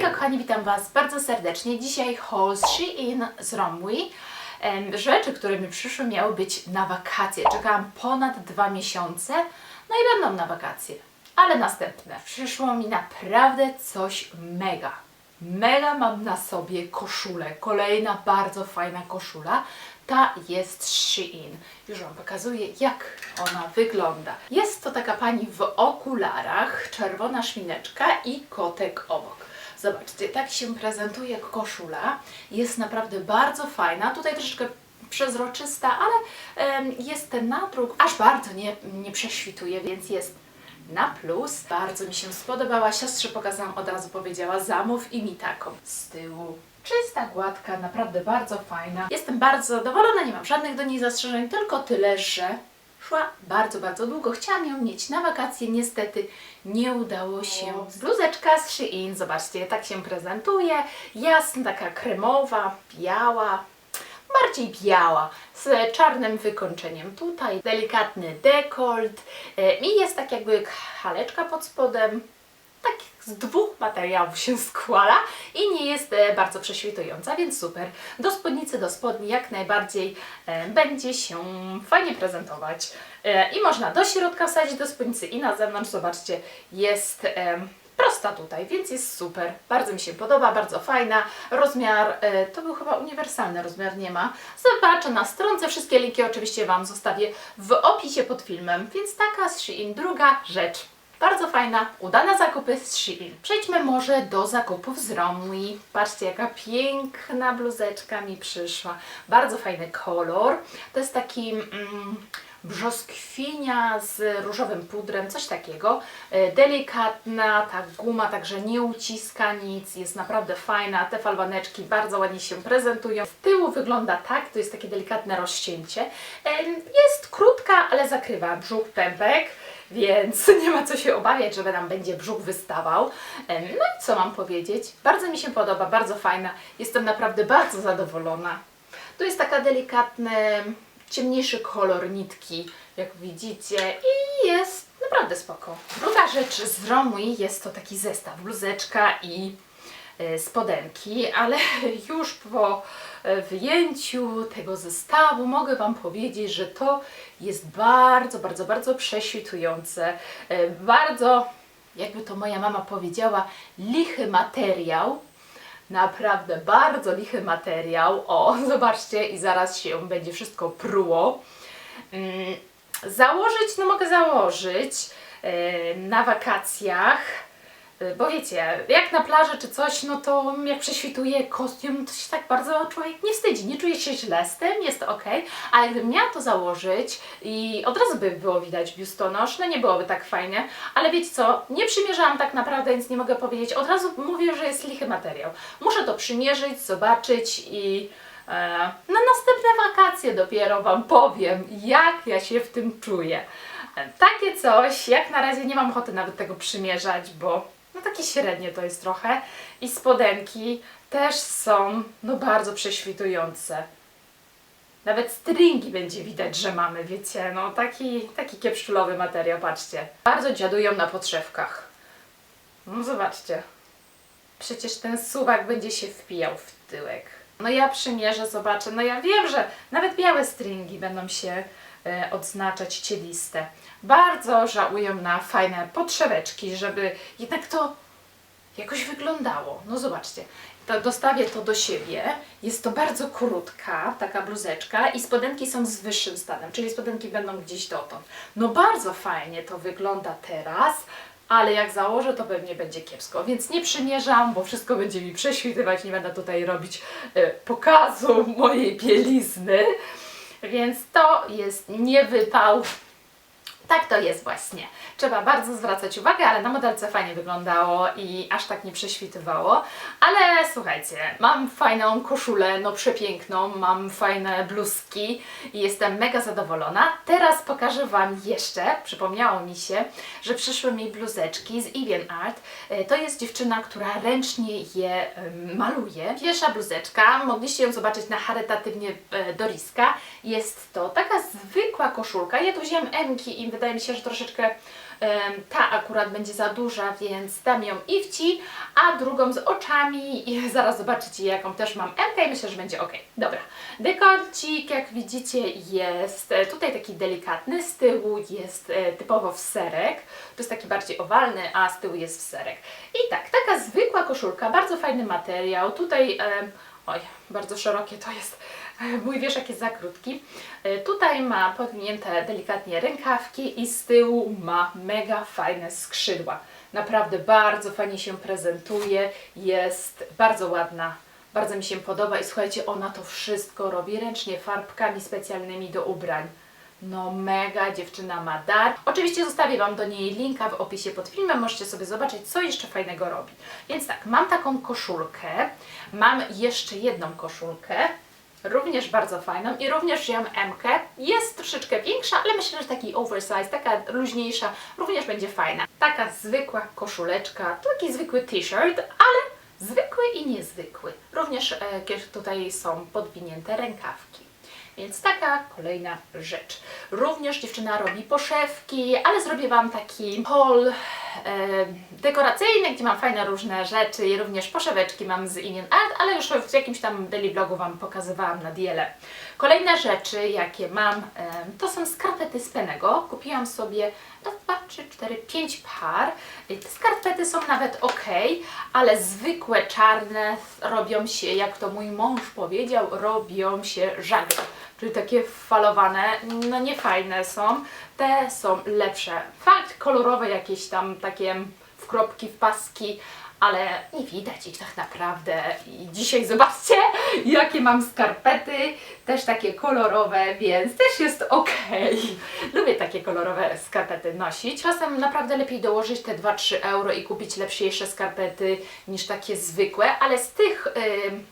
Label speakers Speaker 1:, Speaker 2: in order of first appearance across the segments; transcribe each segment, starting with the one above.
Speaker 1: Hejka kochani, witam Was bardzo serdecznie. Dzisiaj haul Shein z Romwe. Em, Rzeczy, które mi przyszły miały być na wakacje. Czekałam ponad dwa miesiące, no i będą na wakacje. Ale następne. Przyszło mi naprawdę coś mega. Mega mam na sobie koszulę. Kolejna bardzo fajna koszula. Ta jest Shein. Już Wam pokazuję, jak ona wygląda. Jest to taka pani w okularach, czerwona szmineczka i kotek obok. Zobaczcie, tak się prezentuje koszula. Jest naprawdę bardzo fajna. Tutaj troszeczkę przezroczysta, ale jest ten nadruk aż bardzo nie, nie prześwituje, więc jest na plus. Bardzo mi się spodobała. Siostrze pokazałam, od razu powiedziała, zamów i mi taką z tyłu. Czysta, gładka, naprawdę bardzo fajna. Jestem bardzo zadowolona, nie mam żadnych do niej zastrzeżeń, tylko tyle, że szła bardzo, bardzo długo. Chciałam ją mieć na wakacje, niestety nie udało się. Bluzeczka z Shein, zobaczcie, tak się prezentuje. Jasna, taka kremowa, biała, bardziej biała, z czarnym wykończeniem. Tutaj, delikatny dekolt. E, i jest tak jakby haleczka pod spodem, tak z dwóch materiałów się składa i nie jest e, bardzo prześwitująca, więc super. Do spódnicy, do spodni jak najbardziej e, będzie się fajnie prezentować. E, I można do środka wsadzić do spódnicy i na zewnątrz, zobaczcie, jest prosta tutaj, więc jest super. Bardzo mi się podoba, bardzo fajna. Rozmiar, to był chyba uniwersalny rozmiar, nie ma. Zobaczę na stronce, wszystkie linki oczywiście Wam zostawię w opisie pod filmem, więc taka z Shein. Druga rzecz. Bardzo fajna, udane zakupy z Shein. Przejdźmy może do zakupów z Romwe. Patrzcie, jaka piękna bluzeczka mi przyszła. Bardzo fajny kolor. To jest taki mm, brzoskwinia z różowym pudrem, coś takiego. E, Delikatna, ta guma także nie uciska nic, jest naprawdę fajna. Te falbaneczki bardzo ładnie się prezentują. Z tyłu wygląda tak, to jest takie delikatne rozcięcie. E, Jest krótka, ale zakrywa brzuch, pępek więc nie ma co się obawiać, że nam będzie brzuch wystawał. No i co mam powiedzieć? Bardzo mi się podoba, bardzo fajna. Jestem naprawdę bardzo zadowolona. Tu jest taka delikatny, ciemniejszy kolor nitki, jak widzicie i jest naprawdę spoko. Druga rzecz z Romwe jest to taki zestaw, bluzeczka i spodenki, ale już po e, wyjęciu tego zestawu mogę Wam powiedzieć, że to jest bardzo, bardzo, bardzo prześwitujące, e, bardzo, jakby to moja mama powiedziała, lichy materiał. Naprawdę bardzo lichy materiał. O, zobaczcie, i zaraz się będzie wszystko pruło. Mm, Założyć, no mogę założyć e, na wakacjach. Y, Bo wiecie, jak na plaży czy coś, no to jak prześwituje kostium, to się tak bardzo człowiek nie wstydzi, nie czuje się źle z tym, jest ok, ale gdybym miała to założyć i od razu by było widać biustonosz, no nie byłoby tak fajnie, ale wiecie co, nie przymierzałam tak naprawdę, więc nie mogę powiedzieć, od razu mówię, że jest lichy materiał. Muszę to przymierzyć, zobaczyć i e, na następne wakacje dopiero Wam powiem, jak ja się w tym czuję. E, Takie coś, jak na razie nie mam ochoty nawet tego przymierzać, bo no takie średnie to jest trochę. I spodenki też są no bardzo prześwitujące. Nawet stringi będzie widać, że mamy, wiecie, no taki, taki kiepszczulowy materiał, patrzcie. Bardzo dziadują na podszewkach. No zobaczcie. Przecież ten suwak będzie się wpijał w tyłek. No ja przymierzę, zobaczę. No ja wiem, że nawet białe stringi będą się odznaczać cieliste. Bardzo żałuję na fajne podszeweczki, żeby jednak to jakoś wyglądało. No zobaczcie, to dostawię to do siebie. Jest to bardzo krótka, taka bluzeczka i spodenki są z wyższym stanem, czyli spodenki będą gdzieś dotąd. No bardzo fajnie to wygląda teraz, ale jak założę, to pewnie będzie kiepsko, więc nie przymierzam, bo wszystko będzie mi prześwitywać, nie będę tutaj robić e, pokazu mojej bielizny, więc to jest niewypał. Tak to jest właśnie. Trzeba bardzo zwracać uwagę, ale na modelce fajnie wyglądało i aż tak nie prześwitywało. Ale słuchajcie, mam fajną koszulę, no przepiękną, mam fajne bluzki i jestem mega zadowolona. Teraz pokażę Wam jeszcze, przypomniało mi się, że przyszły mi bluzeczki z Evian Art. E, To jest dziewczyna, która ręcznie je maluje. Pierwsza bluzeczka, mogliście ją zobaczyć na charytatywnie e, Doriska. Jest to taka zwykła koszulka. Ja tu wziąłem Emki i wydaje mi się, że troszeczkę ta akurat będzie za duża, więc dam ją i w ci, a drugą z oczami i zaraz zobaczycie jaką też mam M i myślę, że będzie ok. Dobra, dekolcik jak widzicie jest e, tutaj taki delikatny, z tyłu jest e, typowo w serek, to jest taki bardziej owalny, a z tyłu jest w serek. I tak, taka zwykła koszulka, bardzo fajny materiał, tutaj, oj, bardzo szerokie to jest, mój wieszak jest za krótki. E, Tutaj ma podwinięte delikatnie rękawki i z tyłu ma mega fajne skrzydła. Naprawdę bardzo fajnie się prezentuje, jest bardzo ładna, bardzo mi się podoba i słuchajcie, ona to wszystko robi ręcznie, farbkami specjalnymi do ubrań. No mega, dziewczyna ma dar. Oczywiście zostawię Wam do niej linka w opisie pod filmem, możecie sobie zobaczyć, co jeszcze fajnego robi. Więc tak, mam taką koszulkę, mam jeszcze jedną koszulkę, również bardzo fajną i również wziąłem M-kę. Jest troszeczkę większa, ale myślę, że taki oversize, taka luźniejsza, również będzie fajna. Taka zwykła koszuleczka, taki zwykły t-shirt, ale zwykły i niezwykły. Również e, tutaj są podwinięte rękawki. Więc taka kolejna rzecz. Również dziewczyna robi poszewki, ale zrobię Wam taki haul e, dekoracyjny, gdzie mam fajne różne rzeczy i również poszeweczki mam z Indian Art, ale już w jakimś tam daily vlogu Wam pokazywałam na diele. Kolejne rzeczy, jakie mam, e, to są skarpety z Penego. Kupiłam sobie raz, dwa, trzy, cztery, pięć par. Te skarpety są nawet ok, ale zwykłe czarne robią się, jak to mój mąż powiedział, robią się żagle. Czyli takie falowane, no nie fajne są. Te są lepsze. Fakt, kolorowe jakieś tam takie w kropki, w paski, ale nie widać ich tak naprawdę. I dzisiaj zobaczcie, jakie mam skarpety, też takie kolorowe, więc też jest ok. Lubię takie kolorowe skarpety nosić. Czasem naprawdę lepiej dołożyć te 2-3 euro i kupić lepsze skarpety niż takie zwykłe, ale z tych. ym,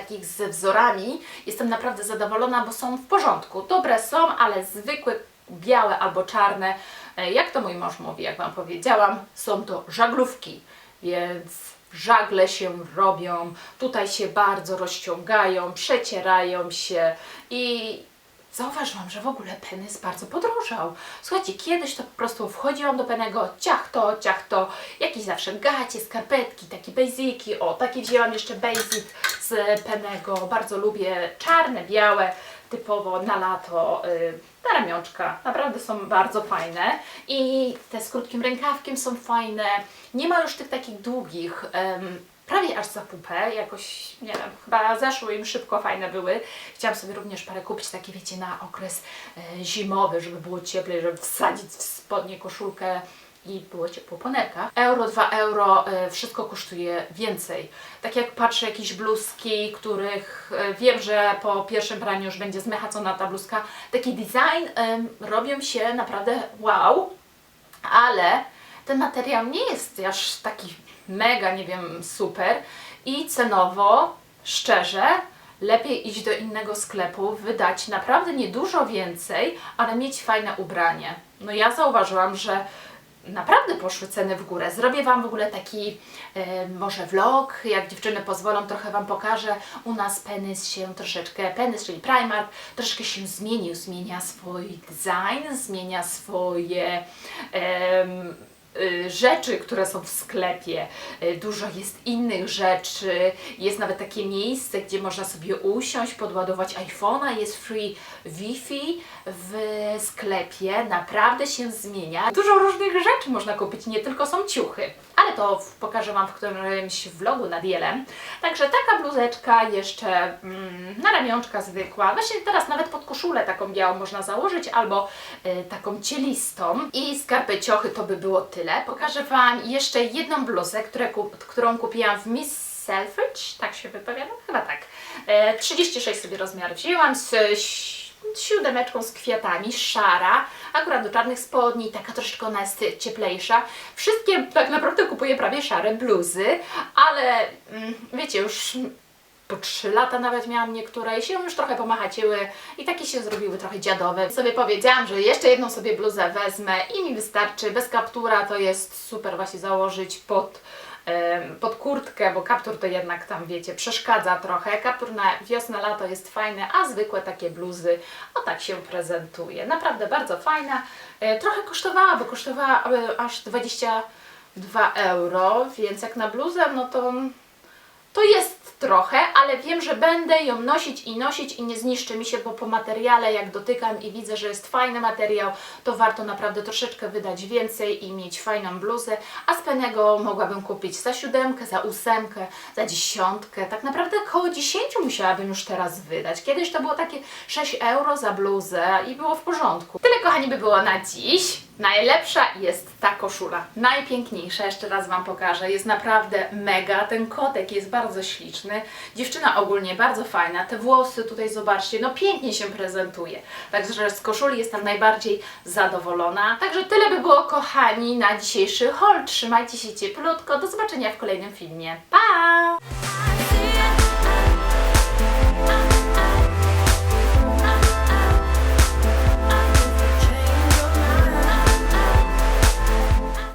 Speaker 1: takich ze wzorami jestem naprawdę zadowolona, bo są w porządku. Dobre są, ale zwykłe, białe albo czarne, e, jak to mój mąż mówi, jak Wam powiedziałam, są to żaglówki, więc żagle się robią, tutaj się bardzo rozciągają, przecierają się i zauważyłam, że w ogóle Penys bardzo podrożał. Słuchajcie, kiedyś to po prostu wchodziłam do Penego, ciach to, ciach to, jakieś zawsze gacie, skarpetki, takie basiki, o, takie wzięłam jeszcze basic z Penego, bardzo lubię czarne, białe, typowo na lato, y, na ramionczka, naprawdę są bardzo fajne. I te z krótkim rękawkiem są fajne, nie ma już tych takich długich, em, prawie aż za pupę, jakoś, nie wiem, chyba zeszły im szybko, fajne były. Chciałam sobie również parę kupić, takie wiecie, na okres e, zimowy, żeby było cieplej, żeby wsadzić w spodnie koszulkę i było ciepło po nerkach. Euro, 2 euro, e, wszystko kosztuje więcej. Tak jak patrzę jakieś bluzki, których e, wiem, że po pierwszym praniu już będzie zmechacona ta bluzka, taki design robią się naprawdę wow, ale ten materiał nie jest aż taki mega, nie wiem, super i cenowo, szczerze, lepiej iść do innego sklepu, wydać naprawdę niedużo więcej, ale mieć fajne ubranie. No ja zauważyłam, że naprawdę poszły ceny w górę. Zrobię Wam w ogóle taki e, może vlog, jak dziewczyny pozwolą, trochę Wam pokażę. U nas Penys się troszeczkę, Penys, czyli Primark, troszeczkę się zmienił, zmienia swój design, zmienia swoje rzeczy, które są w sklepie. Y, Dużo jest innych rzeczy. Jest nawet takie miejsce, gdzie można sobie usiąść, podładować iPhone'a. Jest free Wi-Fi w sklepie. Naprawdę się zmienia. Dużo różnych rzeczy można kupić, nie tylko są ciuchy. Ale to pokażę Wam w którymś vlogu nad jelem. Także taka bluzeczka jeszcze mm, na ramionczka zwykła. Właśnie teraz nawet pod koszulę taką białą można założyć albo y, taką cielistą. I skarpeciochy to by było tyle. Pokażę Wam jeszcze jedną bluzę, którą kupiłam w Miss Selfridge, tak się wypowiada? Chyba tak. E, 36 sobie rozmiar wzięłam z siódemeczką z kwiatami, szara, akurat do czarnych spodni, taka troszeczkę ona jest cieplejsza. Wszystkie tak naprawdę kupuję prawie szare bluzy, ale mm, wiecie, już po 3 lata nawet miałam niektóre i się już trochę pomachaciły i takie się zrobiły trochę dziadowe. Sobie powiedziałam, że jeszcze jedną sobie bluzę wezmę i mi wystarczy. Bez kaptura to jest super właśnie założyć pod, pod kurtkę, bo kaptur to jednak tam wiecie, przeszkadza trochę. Kaptur na wiosnę, lato jest fajny, a zwykłe takie bluzy, o tak się prezentuje. Naprawdę bardzo fajna. E, Trochę kosztowała, bo kosztowała e, aż 22 euro, więc jak na bluzę, no to to jest trochę, ale wiem, że będę ją nosić i nosić i nie zniszczy mi się, bo po materiale jak dotykam i widzę, że jest fajny materiał, to warto naprawdę troszeczkę wydać więcej i mieć fajną bluzę, a z penego mogłabym kupić za siódemkę, za ósemkę, za dziesiątkę, tak naprawdę około 10 musiałabym już teraz wydać. Kiedyś to było takie 6 euro za bluzę i było w porządku. Tyle kochani by było na dziś. Najlepsza jest ta koszula. Najpiękniejsza, jeszcze raz Wam pokażę. Jest naprawdę mega. Ten kotek jest bardzo śliczny. Dziewczyna ogólnie bardzo fajna. Te włosy tutaj zobaczcie, no pięknie się prezentuje. Także z koszuli jestem najbardziej zadowolona. Także tyle by było kochani na dzisiejszy haul. Trzymajcie się cieplutko. Do zobaczenia w kolejnym filmie. Pa!